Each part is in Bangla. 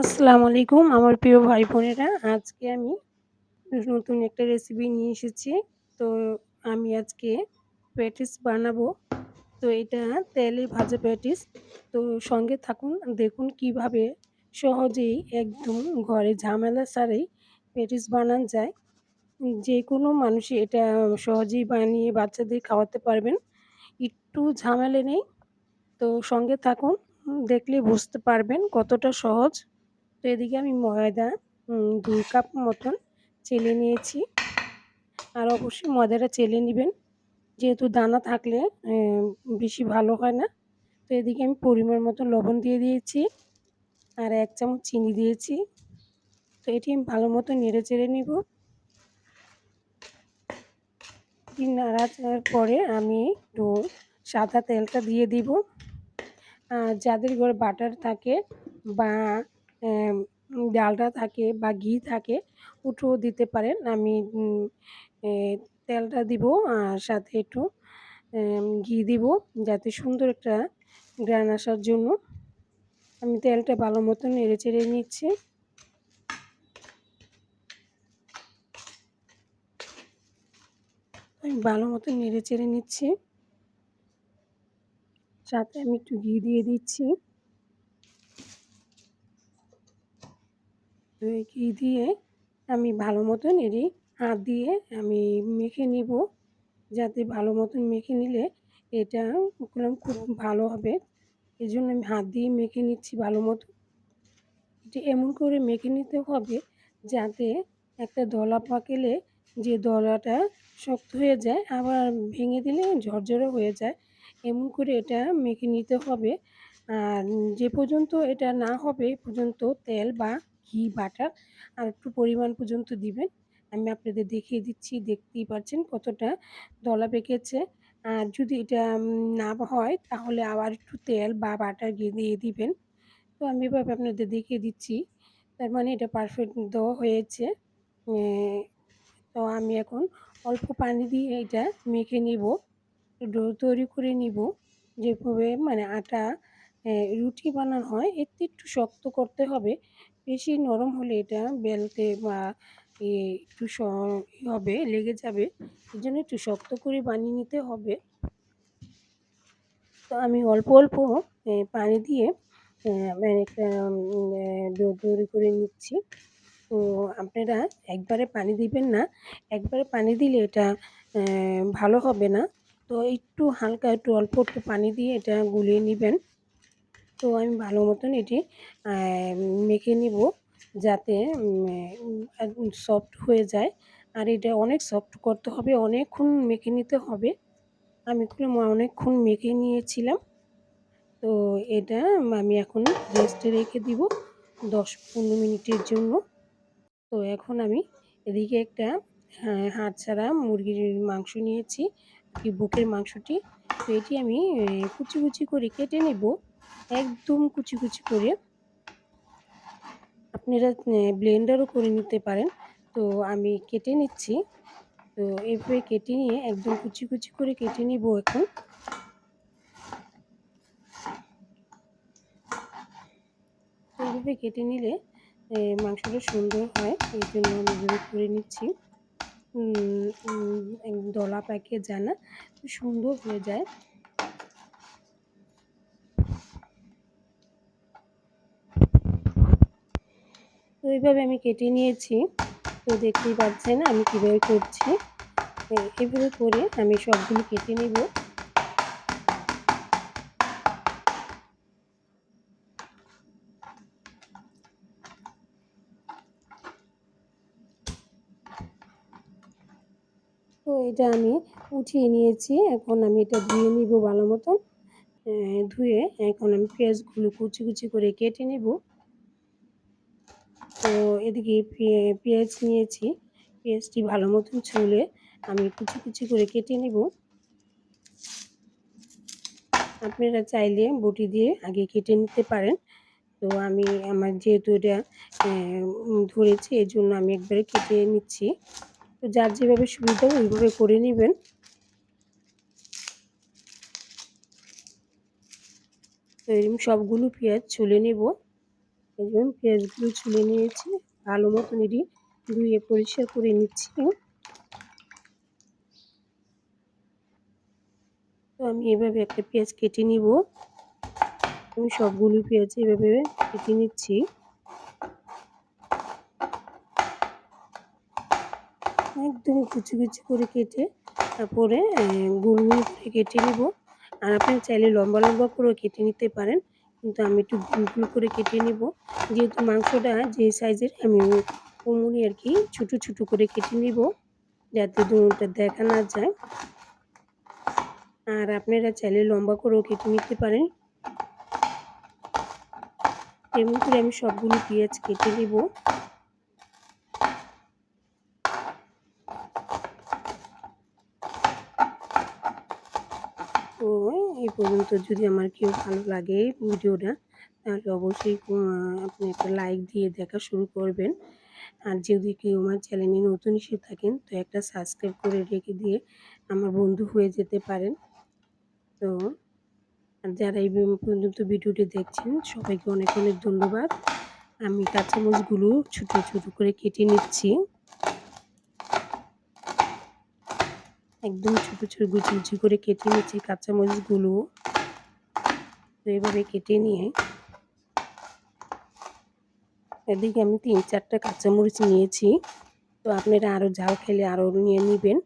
আসসালামু আলাইকুম, আমার প্রিয় ভাই বোনেরা আজকে আমি নতুন একটা রেসিপি নিয়ে এসেছি। তো আমি আজকে প্যাটিস বানাবো। তো এটা তেলে ভাজা প্যাটিস তো সঙ্গে থাকুন, দেখুন কীভাবে সহজেই একদম ঘরে ঝামেলা ছাড়াই প্যাটিস বানান যায়। যে কোনো মানুষই এটা সহজেই বানিয়ে বাচ্চাদের খাওয়াতে পারবেন। একটু ঝামেলা নেই। তো সঙ্গে থাকুন, দেখলে বুঝতে পারবেন কতটা সহজ। তো এদিকে আমি ময়দা দুই কাপ মতন চেলে নিয়েছি। আর অবশ্যই ময়দাটা চেলে নেবেন। যেহেতু দানা থাকলে বেশি ভালো হয় না। তো এদিকে আমি পরিমাণ মতো লবণ দিয়ে দিয়েছি। আর এক চামচ চিনি দিয়েছি। তো এটি আমি ভালো মতো নেড়ে চেড়ে নিব। নাড়াচাড়ার পরে আমি একটু সাদা তেলটা দিয়ে দিব। যাদের ঘরে বাটার থাকে বা ডালটা থাকে বা ঘি থাকে, ওটাও দিতে পারেন। আমি তেলটা দিব আর সাথে একটু ঘি দিব যাতে সুন্দর একটা গ্রান আসার জন্য। আমি তেলটা ভালো মতো নেড়ে চেড়ে নিচ্ছি। আমি ভালো মতো নেড়ে চেড়ে নিচ্ছি। সাথে আমি একটু ঘি দিয়ে দিচ্ছি। ঘি দিয়ে আমি ভালো মতন এরই হাত দিয়ে আমি মেখে নিব। যাতে ভালো মতন মেখে নিলে এটা খুব ভালো হবে। এই জন্য আমি হাত দিয়ে মেখে নিচ্ছি ভালো মতো এটা এমন করে মেখে নিতে হবে যাতে একটা দলা পাকেলে যে দলাটা শক্ত হয়ে যায় আবার ভেঙে দিলে ঝরঝরে হয়ে যায়, এমন করে এটা মেখে নিতে হবে। আর যে পর্যন্ত এটা না হবে পর্যন্ত তেল বা ঘি, বাটার, আর একটু পরিমাণ পর্যন্ত দিবেন। আমি আপনাদের দেখিয়ে দিচ্ছি, দেখতেই পাচ্ছেন কতটা দলা পেকেছে। আর যদি এটা না হয় তাহলে আবার একটু তেল বা বাটার গিয়ে দিয়ে দিবেন। তো আমি এভাবে আপনাদের দেখিয়ে দিচ্ছি। তার মানে এটা পারফেক্ট দেওয়া হয়েছে। তো আমি এখন অল্প পানি দিয়ে এটা মেখে নিব। ডো তৈরি করে নিব। যেভাবে মানে আটা রুটি বানানো হয় একটু একটু শক্ত করতে হবে। বেশি নরম হলে এটা বেলতে বা একটু হবে, লেগে যাবে। এই জন্য একটু শক্ত করে বানিয়ে নিতে হবে। তো আমি অল্প অল্প পানি দিয়ে মানে একটা ডো, তৈরি করে নিচ্ছি। তো আপনারা একবারে পানি দিবেন না। একবারে পানি দিলে এটা ভালো হবে না। তো একটু হালকা একটু অল্প একটু পানি দিয়ে এটা গুলিয়ে নেবেন। তো আমি ভালো মতন এটি মেখে নিব যাতে সফট হয়ে যায়। আর এটা অনেক সফট করতে হবে, অনেকক্ষণ মেখে নিতে হবে। আমি অনেকক্ষণ মেখে নিয়েছিলাম। তো এটা আমি এখন রেস্টে রেখে দিব দশ পনেরো মিনিটের জন্য। তো এখন আমি এদিকে একটা হাড় ছাড়া মুরগির মাংস নিয়েছি। বুকের মাংসটি, তো এটি আমি কুচি কুচি করে কেটে নেব। একদম কুচি কুচি করে আপনারা ব্লেন্ডারও করে নিতে পারেন। তো আমি কেটে নিচ্ছি। তো এভাবে কেটে নিয়ে একদম কুচি কুচি করে কেটে নিব এখন। এইভাবে কেটে নিলে মাংসটা সুন্দর হয়। এই জন্য আমি এভাবে করে নিচ্ছি। দলা পাকিয়ে জানা সুন্দর হয়ে যায়। তো এইভাবে আমি কেটে নিয়েছি। তো দেখতেই পাচ্ছেন আমি কীভাবে করছি। এভাবে করে আমি সবগুলো কেটে নেব। তো এটা আমি উঠিয়ে নিয়েছি। এখন আমি এটা ধুয়ে নিব ভালো মতন। ধুয়ে এখন আমি পেঁয়াজগুলো কুচি কুচি করে কেটে নেব। তো এদিকে পেঁয়াজ নিয়েছি। পেঁয়াজটি ভালো মতন ছুলে আমি কুচি কুচি করে কেটে নেব। আপনারা চাইলে বটি দিয়ে আগে কেটে নিতে পারেন। তো আমি আমার যেহেতু এটা ধরেছি এই জন্য আমি একবারে কেটে নিচ্ছি। তো যার যেভাবে সুবিধা ওইভাবে করে নেবেন। তো এরকম সবগুলো পেঁয়াজ ছুলে নেব। এই পেঁয়াজগুলো ছুলে নিয়েছি। ভালো মতন এটি ধুয়ে পরিষ্কার করে নিচ্ছি। তো আমি এভাবে একটা পেঁয়াজ কেটে নিব। আমি সবগুলো পেঁয়াজ এভাবে কেটে নিচ্ছি। একদম কুচি কুচি করে কেটে তারপরে গোল গোল করে কেটে নেব। আর আপনি চাইলে লম্বা লম্বা করেও কেটে নিতে পারেন। কিন্তু আমি একটু ভুল ভুল করে কেটে নেব। যেহেতু মাংসটা যে সাইজের, আমি কোমরি আর কি ছোটো ছোটো করে কেটে নেব যাতে দুটা দেখা না যায়। আর আপনারা চাইলে লম্বা করেও কেটে নিতে পারেন। এমন করে আমি সবগুলো পেঁয়াজ কেটে নেব তো এই পর্যন্ত যদি আমার কেউ ভালো লাগে ভিডিওটা, তাহলে অবশ্যই আপনি একটা লাইক দিয়ে দেখা শুরু করবেন। আর যদি কেউ আমার চ্যানেলে নতুন এসে থাকেন, তো একটা সাবস্ক্রাইব করে রেখে দিয়ে আমার বন্ধু হয়ে যেতে পারেন। তো যারা এই পর্যন্ত ভিডিওটি দেখছেন, সবাইকে অনেক অনেক ধন্যবাদ। আমি কাঁচামরিচগুলো ছোটো ছোটো করে কেটে নিচ্ছি। একদম ছোটো ছোটো গুচি গুচি করে কেটে নিচ্ছি কাঁচামরিচগুলো। তো এভাবে কেটে নিয়ে এদিকে আমি তিন চারটা কাঁচামরিচ নিয়েছি। তো আপনারা আরও ঝাল খেলে আরও নিয়ে নেবেন।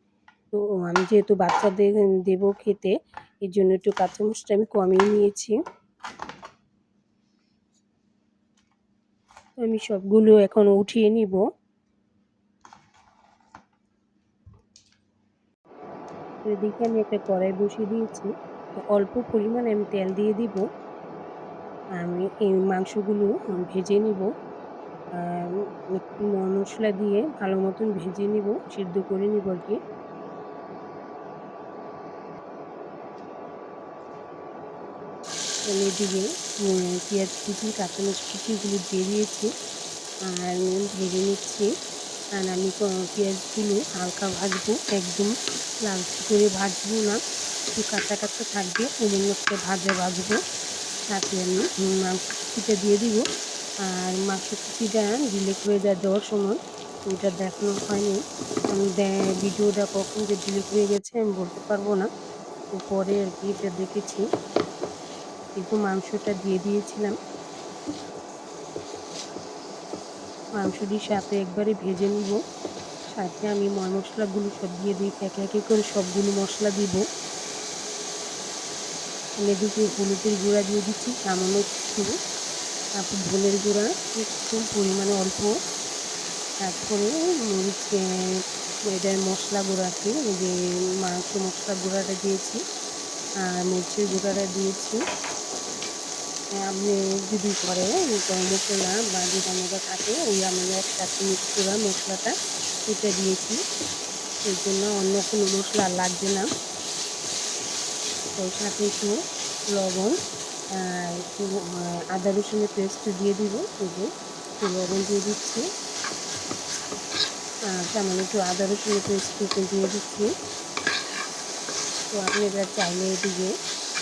তো আমি যেহেতু বাচ্চাদের দেবো খেতে, এর জন্য একটু কাঁচামরিচটা আমি কমিয়ে নিয়েছি। আমি সবগুলো এখন উঠিয়ে নিব। এদিকে আমি একটা কড়াই বসিয়ে দিয়েছি। তো অল্প পরিমাণে আমি তেল দিয়ে দিব। আমি এই মাংসগুলো ভেজে নিব। একটু মশলা দিয়ে ভালো মতন ভেজে নিব, সিদ্ধ করে নিব আর কি। এদিকে পেঁয়াজ কুচি, কাঁচামরিচ কুচিগুলো দিয়ে দিয়েছি। আর ভেজে নিচ্ছি। আর আমি পেঁয়াজগুলো হালকা ভাজবো, একদম লালচে করে ভাজবো না। একটু কাঁচা কাঁচা থাকবে ওদের মধ্যে ভাজা ভাজবো। তাতে আমি মাংস কুচিটা দিয়ে দিব। আর মাংস কুচিটা ডিলেট হয়ে যায় দেওয়ার সময় ওইটা দেখানো হয়নি। আমি ভিডিওটা কখন যে ডিলেট হয়ে গেছে আমি বলতে পারব না। পরে আর কি এটা দেখেছি। কিন্তু মাংসটা দিয়ে দিয়েছিলাম। মাংসটির সাথে একবারে ভেজে নিব। সাথে আমি ময় মশলাগুলো সব দিয়ে দিই একে একে করে সবগুলো মশলা দিব। এদিকে হলুদের গুঁড়া দিয়ে দিচ্ছি, সামান্য একটু। তারপর ধনের গুঁড়া, একটু পরিমাণে অল্প। তারপরে মরিচ এটার মশলা গুঁড়াটি যে মাংস মশলা গুঁড়াটা দিয়েছি। আর মরিচের গুঁড়াটা দিয়েছি। আপনি যদি করে মশলা বা যেটা মশলা থাকে, ওই আমি একসাথে মিক্স করা মশলাটা এটা দিয়েছি। এই জন্য অন্য কোনো মশলা লাগবে না। ওর সাথে একটু লবণ একটু আদা রসুনের পেস্ট দিয়ে দিব। যে একটু লবণ দিয়ে দিচ্ছি। সামান্য একটু আদা রসুনের পেস্ট দিয়ে দিচ্ছি। তো আপনি এবার চাইলে এদিকে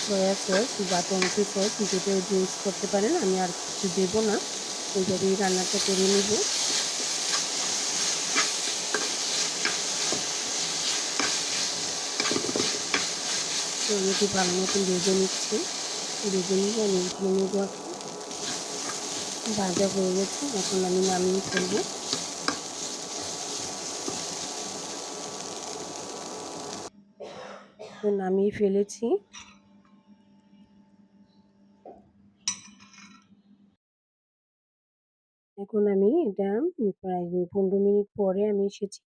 সয়া সস বা টমেটো সস দুটো ইউজ করতে পারেন, আমি আর কিছু দেবো না। ওই এইভাবেই রান্নাটা করে নেব। টমেটো ভালো মতন ভেজে নিচ্ছি। ভেজে নিয়ে আমি উঠিয়ে নেব ভাজা হয়ে গেছে, এখন আমি নামিয়ে ফেলব। নামিয়ে ফেলেছি। এখন আমি এটা প্রায় পনেরো মিনিট পরে আমি এসেছি।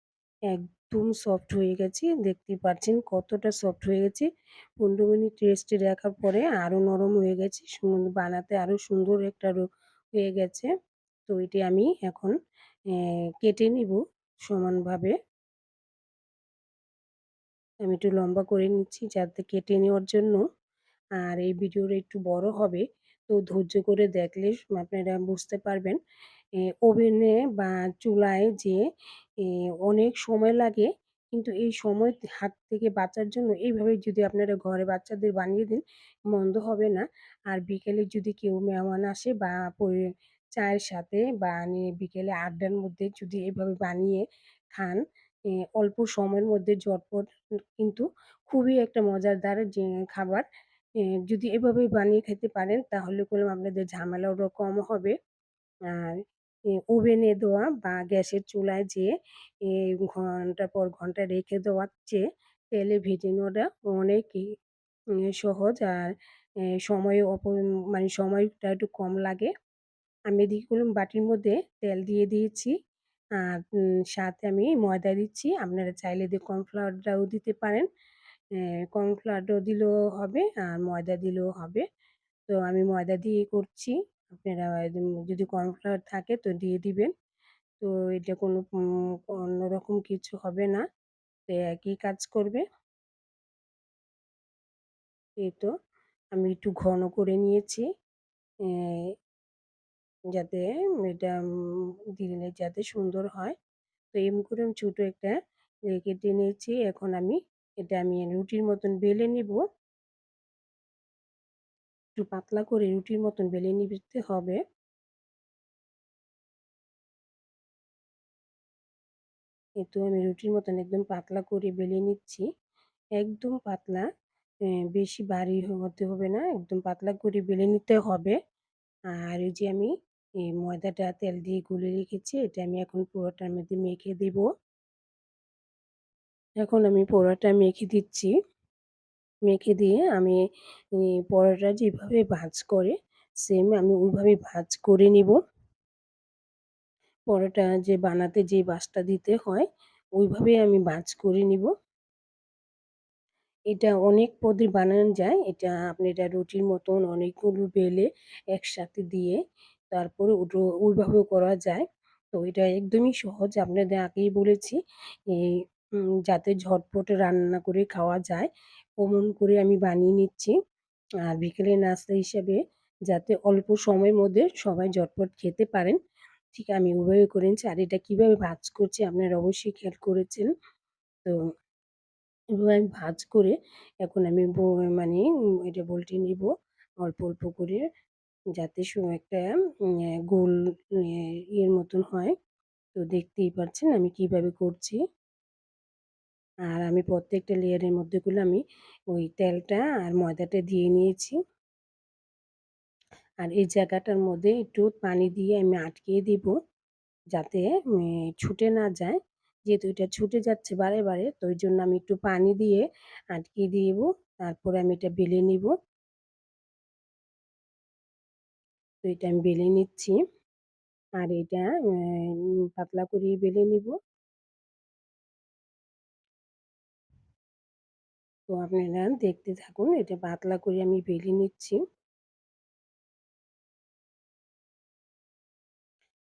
একদম সফট হয়ে গেছে দেখতে পাচ্ছেন কতটা সফট হয়ে গেছে। পনেরো মিনিট রেস্টে রাখার পরে আরও নরম হয়ে গেছে বানাতে আরও সুন্দর একটা হয়ে গেছে। তো এটি আমি এখন কেটে নিব সমানভাবে। আমি একটু লম্বা করে নিচ্ছি যাতে কেটে নেওয়ার জন্য। আর এই ভিডিওটা একটু বড় হবে, তো ধৈর্য করে দেখলে আপনারা বুঝতে পারবেন। ওভেনে বা চুলায় যে অনেক সময় লাগে। কিন্তু এই সময় হাত থেকে বাঁচার জন্য এইভাবে যদি আপনারা ঘরে বাচ্চাদের বানিয়ে দিন, মন্দ হবে না। আর বিকেলে যদি কেউ মেহমান আসে বা চায়ের সাথে বা বিকেলে আড্ডার মধ্যে যদি এভাবে বানিয়ে খান অল্প সময়ের মধ্যে ঝটপট কিন্তু খুবই একটা মজাদার যে খাবার যদি এভাবে বানিয়ে খেতে পারেন, তাহলে করলাম আপনাদের ঝামেলাটাও কম হবে। আর এ ওভেনে দেওয়া বা গ্যাসের চুলায় যেয়ে এ ঘণ্টার পর ঘণ্টা রেখে দেওয়ার চেয়ে তেলে ভেজে নেওয়াটা অনেকই সহজ আর সময় অপ মানে সময়টা একটু কম লাগে। আমি এদিকে করলাম, বাটির মধ্যে তেল দিয়ে দিয়েছি। আর সাথে আমি ময়দা দিচ্ছি। আপনারা চাইলে দিয়ে কর্নফ্লাওয়ারটাও দিতে পারেন। কর্নফ্লাওয়ারটাও দিলেও হবে আর ময়দা দিলেও হবে। তো আমি ময়দা দিয়ে করছি। আপনারা যদি কর্নফ্লাওয়ার থাকে তো দিয়ে দিবেন। তো এটা কোনো অন্যরকম কিছু হবে না। তো একই কাজ করবে। এই তো আমি একটু ঘন করে নিয়েছি। যাতে এটা দিলে যাতে সুন্দর হয়। তো এম করে ছোটো একটা কেটে নিয়েছি। এখন আমি এটা আমি রুটির মতন বেলে নিব। একটু পাতলা করে রুটির মতন বেলে নিতে হবে। তো আমি রুটির মতন একদম পাতলা করে বেলে নিচ্ছি। একদম পাতলা বেশি বাড়ি হতে হবে না। একদম পাতলা করে বেলে নিতে হবে। আর এই যে আমি ময়দাটা তেল দিয়ে গুলে রেখেছি, এটা আমি এখন পোড়াটার মধ্যে মেখে দেব। এখন আমি পোড়াটা মেখে দিচ্ছি। মেখে দিয়ে আমি পরোটা যেভাবে ভাজ করে সেম আমি ওইভাবে ভাজ করে নিব। পরোটা যে বানাতে যে বাসটা দিতে হয়, ওইভাবে আমি ভাজ করে নিব। এটা অনেক পদে বানানো যায়, এটা আপনি এটা রুটির মতন অনেকগুলো বেলে একসাথে দিয়ে তারপরে ওইভাবেও করা যায়। তো এটা একদমই সহজ, আপনাদের আগেই বলেছি, এই যাতে ঝটপট রান্না করে খাওয়া যায় অমন করে আমি বানিয়ে নিচ্ছি। আর বিকেলে নাস্তা হিসাবে যাতে অল্প সময়ের মধ্যে সবাই ঝটপট খেতে পারেন। ঠিক আমি ওইভাবে করেছি। আর এটা কীভাবে ভাজ করছি আপনারা অবশ্যই খেয়াল করেছেন। তো এভাবে ভাজ করে এখন আমি মানে এটা বলটি নিব অল্প অল্প করে যাতে একটা গোল ইয়ের মতন হয়। তো দেখতেই পাচ্ছেন আমি কীভাবে করছি। আর আমি প্রত্যেকটা লেয়ারের মধ্যে গুলো আমি ওই তেলটা আর ময়দাটা দিয়ে নিয়েছি। আর এই জায়গাটার মধ্যে একটু পানি দিয়ে আমি আটকিয়ে দিব যাতে ছুটে না যায়। যেহেতু এটা ছুটে যাচ্ছে বারে বারে, তো ওই জন্য আমি একটু পানি দিয়ে আটকিয়ে দিব, তারপরে আমি এটা বেলে নিব। তো এটা আমি বেলে নিচ্ছি। আর এটা পাতলা করে বেলে নিব। তো আপনারা দেখতে থাকুন। এটা পাতলা করে আমি বেলে নিচ্ছি।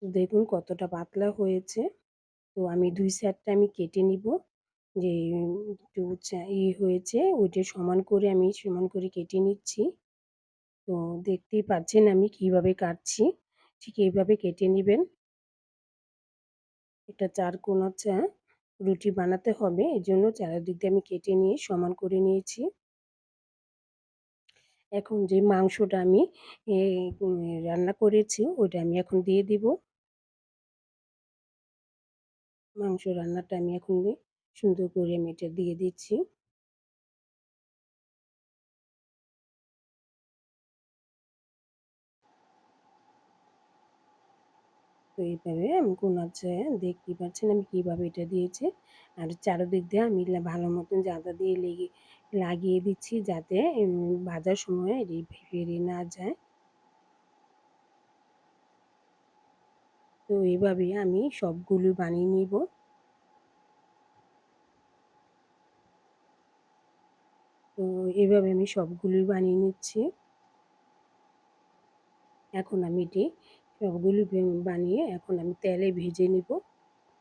দেখুন কতটা পাতলা হয়েছে। তো আমি দুই সাইডটা আমি কেটে নিব। যে একটু ই হয়েছে, ওইটা সমান করে আমি সমান করে কেটে নিচ্ছি। তো দেখতেই পাচ্ছেন আমি কীভাবে কাটছি। ঠিক এইভাবে কেটে নেবেন। এটা চার কোনা চা রুটি বানাতে হবে। এই জন্য চারিদিক দিয়ে আমি কেটে নিয়ে সমান করে নিয়েছি। এখন যে মাংসটা আমি রান্না করেছি, ওইটা আমি এখন দিয়ে দিব। মাংস রান্নাটা আমি এখন সুন্দর করে আমি এটা দিয়ে দিচ্ছি। তো এইভাবে আমি কোনাচ্ছে দেখতেই পাচ্ছেন আমি কীভাবে এটা দিয়েছি। আর চারোদিক দিয়ে আমি ভালো মতন জাদা দিয়ে লেগে, লাগিয়ে দিচ্ছি যাতে ভাজার সময় বেরিয়ে না যায়। তো এইভাবে আমি সবগুলো বানিয়ে নিব। তো এভাবে আমি সবগুলোই বানিয়ে নিচ্ছি। এখন আমি এটি সবগুলো বানিয়ে এখন আমি তেলে ভেজে নিব।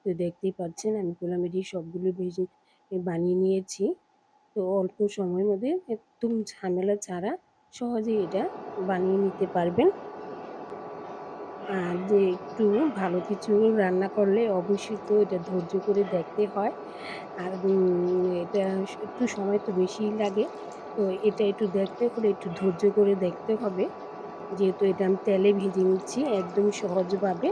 তো দেখতেই পাচ্ছেন আমি কোলামেরি সবগুলো ভেজে বানিয়ে নিয়েছি। তো অল্প সময়ের মধ্যে একদম ঝামেলা ছাড়া সহজেই এটা বানিয়ে নিতে পারবেন। আর যে একটু ভালো কিছু রান্না করলে অবশ্যই তো এটা ধৈর্য করে দেখতে হয়। আর এটা একটু সময় তো বেশিই লাগে। তো এটা একটু দেখতে হলে একটু ধৈর্য করে দেখতে হবে। যেহেতু এটা আমি তেলে ভেজে নিচ্ছি একদম সহজভাবে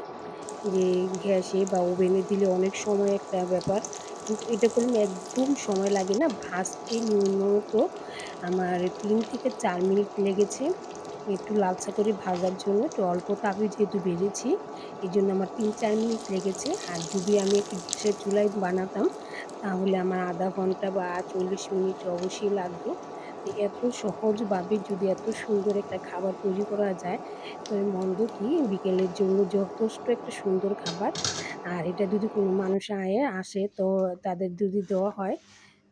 যে গ্যাসে বা ওভেনে দিলে অনেক সময় একটা ব্যাপার। কিন্তু এটা করলে একদম সময় লাগে না। ভাজতে ন্যূনত আমার তিন থেকে চার মিনিট লেগেছে একটু লালচা করে ভাজার জন্য। একটু অল্প তাপে যেহেতু ভেজেছি, এই জন্য আমার তিন চার মিনিট লেগেছে। আর যদি আমি একটু গ্যাসের চুলায় বানাতাম, তাহলে আমার আধা ঘণ্টা বা চল্লিশ মিনিট অবশ্যই লাগতো। এত সহজভাবে যদি এত সুন্দর একটা খাবার তৈরি করা যায় তো মন্দ কি? বিকেলের জন্য যথেষ্ট একটা সুন্দর খাবার। আর এটা যদি কোনো মানুষ আয়ে, আসে, তো তাদের যদি দেওয়া হয়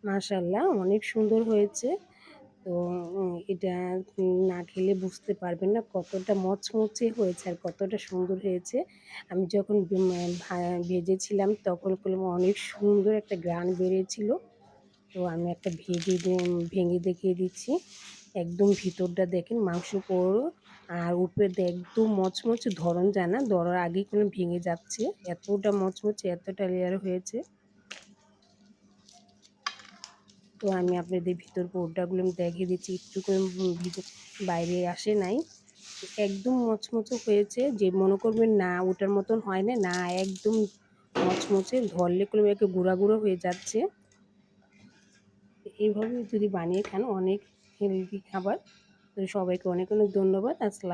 মাশাল্লাহ অনেক সুন্দর হয়েছে। তো এটা না খেলে বুঝতে পারবেন না কতটা মচমচে হয়েছে আর কতটা সুন্দর হয়েছে। আমি যখন ভেজেছিলাম তখন অনেক সুন্দর একটা গ্রান বেরিয়েছিল। তো আমি একটা ভেজে ভেঙে দেখিয়ে দিচ্ছি। একদম ভিতরটা দেখেন মাংস পুরো আর উপরে একদম মচমচে ধরন যায় না, ধরার আগেই কোনো ভেঙে যাচ্ছে। এতটা মচমচে, এতটা লেয়ার হয়েছে। তো আমি আপনাদের ভিতর পোডাগুলো আমি দেখিয়ে দিচ্ছি, একটু করে বাইরে আসে নাই। একদম মচমচে হয়েছে, যে মনে করবেন না, ওটার মতন হয় না না একদম মচমচে, ধরলে কোনো একটু গুঁড়া গুঁড়ো হয়ে যাচ্ছে। এইভাবে যদি বানিয়ে খান অনেক হেলদি খাবার। তো সবাইকে অনেক অনেক ধন্যবাদ। আসসালাম।